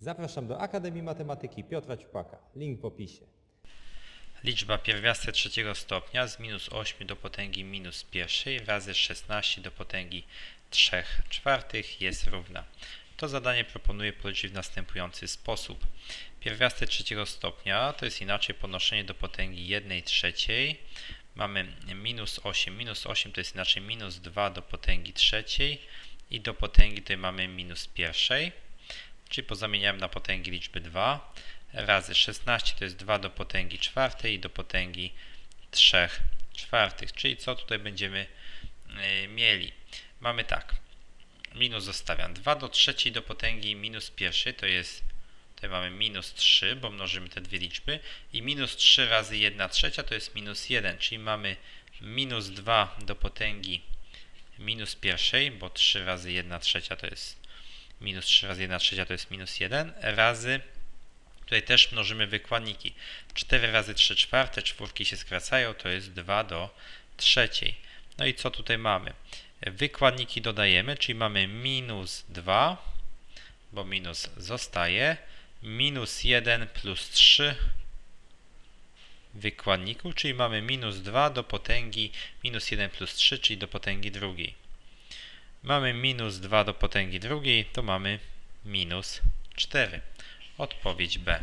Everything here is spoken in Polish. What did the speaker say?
Zapraszam do Akademii Matematyki Piotra Ciupaka. Link w opisie. Liczba pierwiastek trzeciego stopnia z minus 8 do potęgi minus pierwszej razy 16 do potęgi 3 czwartych jest równa. To zadanie proponuję policzyć w następujący sposób. Pierwiastek trzeciego stopnia to jest inaczej podnoszenie do potęgi 1 trzeciej. Mamy minus 8. Minus 8 to jest inaczej minus 2 do potęgi trzeciej i do potęgi tutaj mamy minus pierwszej czyli pozamieniałem na potęgi liczby 2 razy 16 to jest 2 do potęgi czwartej i do potęgi 3 czwartych, czyli co tutaj będziemy y, mieli? Mamy tak, minus zostawiam 2 do trzeciej do potęgi minus pierwszej to jest tutaj mamy minus 3, bo mnożymy te dwie liczby i minus 3 razy 1 trzecia to jest minus 1, czyli mamy minus 2 do potęgi minus pierwszej, bo 3 razy 1 trzecia to jest minus 3 razy 1 trzecia to jest minus 1, razy, tutaj też mnożymy wykładniki. 4 razy 3 czwarte, czwórki się skracają, to jest 2 do trzeciej. No i co tutaj mamy? Wykładniki dodajemy, czyli mamy minus 2, bo minus zostaje, minus 1 plus 3 wykładników, czyli mamy minus 2 do potęgi minus 1 plus 3, czyli do potęgi drugiej. Mamy minus 2 do potęgi drugiej, to mamy minus 4. Odpowiedź B.